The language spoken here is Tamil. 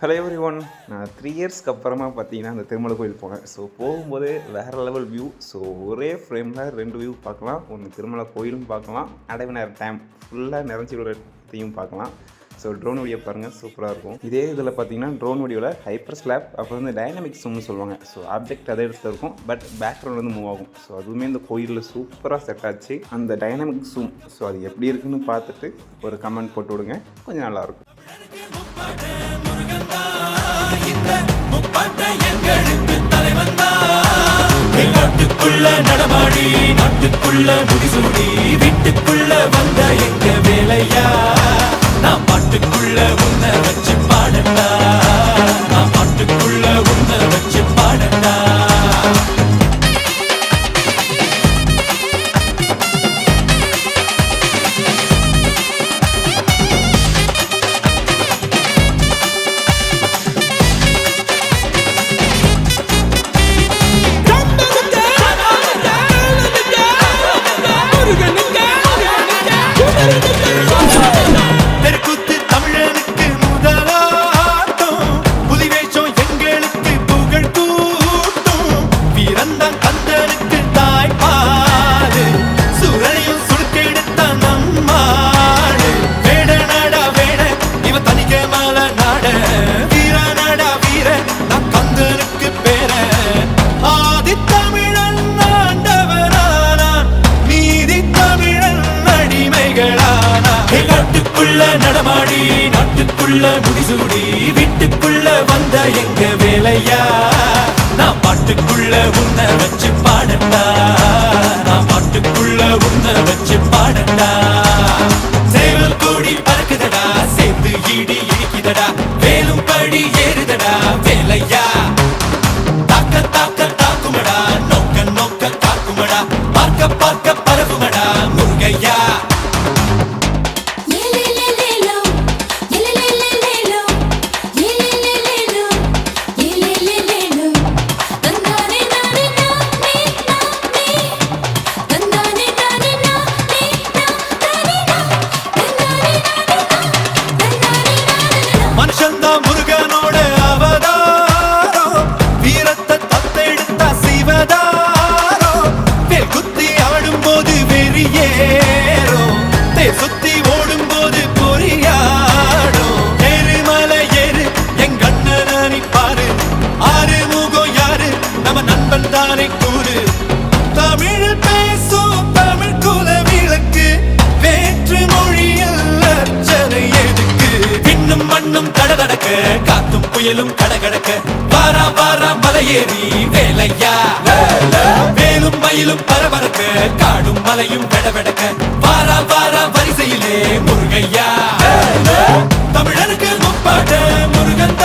ஹலோ எவ்ரி ஒன் நான் த்ரீ இயர்ஸ்க்கு அப்புறமா பார்த்தீங்கன்னா அந்த திருமலை கோயில் போனேன். ஸோ போகும்போது வேறு லெவல் வியூ ஸோ ஒரே ஃப்ரேமில் ரெண்டு வியூ பார்க்கலாம். ஒன்று திருமலை கோயிலும் பார்க்கலாம். அடைவினர் டேம் ஃபுல்லாக நிறைஞ்சி விடத்தையும் பார்க்கலாம். ஸோ ட்ரோன் வீடியோ பாருங்கள் சூப்பராக இருக்கும். இதே இதில் பார்த்தீங்கன்னா ட்ரோன் வீடியோவில் ஹைப்பர் ஸ்லாப் அப்புறம் வந்து டைனமிக் சும்னு சொல்லுவாங்க. ஸோ ஆப்ஜெக்ட் அதே இடத்துல இருக்கும். பட் பேக்ரவுண்ட் வந்து மூவ் ஆகும். ஸோ அதுவுமே இந்த கோயிலில் சூப்பராக செட் ஆச்சு. அந்த டைனமிக் சூம் ஸோ அது எப்படி இருக்குன்னு பார்த்துட்டு ஒரு கமெண்ட் போட்டு விடுங்க. கொஞ்சம் நல்லாயிருக்கும் நாட்டுக்குள்ள நடமாடி நாட்டுக்குள்ள முடிசூடி வீட்டுக்குள்ள வந்த எங்க வேலையா? நான் பாட்டுக்கு அடிமைகளானா நாட்டுக்குள்ள நடமாடி நாட்டுக்குள்ள முடிசூடி வீட்டுக்குள்ள வந்த எங்க வேலையா? நான் பாட்டுக்குள்ள உன்னை வச்சு பாடட்டா? நான் பாட்டுக்குள்ள உன்னை வச்சு பாடட்டா? சேவல் கூடி பறக்குதடா சேர்ந்து இடி இடிக்குதடா வேலும் படி ஏறுதடா வேலையா? வெறியேறும் தேர் சுத்தி ஓடும்போது பொறியாடும் எருமலை ஏறு எங்க அண்ணனை பாரு. ஆறு முகம் யாரு? நம்ம நண்பன் தானே கூறு. தமிழில் பேசும் தமிழ் குல விளக்கு வேற்று மொழியில் அர்ச்சனை எதுக்கு? விண்ணும் மண்ணும் கடகடக்க காத்தும் புயலும் கடகடக்க. வாரா வாரா மலையேறி வேலையா? கோயிலும் பரபரக்க காடும் மலையும் வெடவெடக்க. வாரா வாரா வரிசையிலே முருகையா. தமிழனுக்கு முப்பாட்ட முருகன்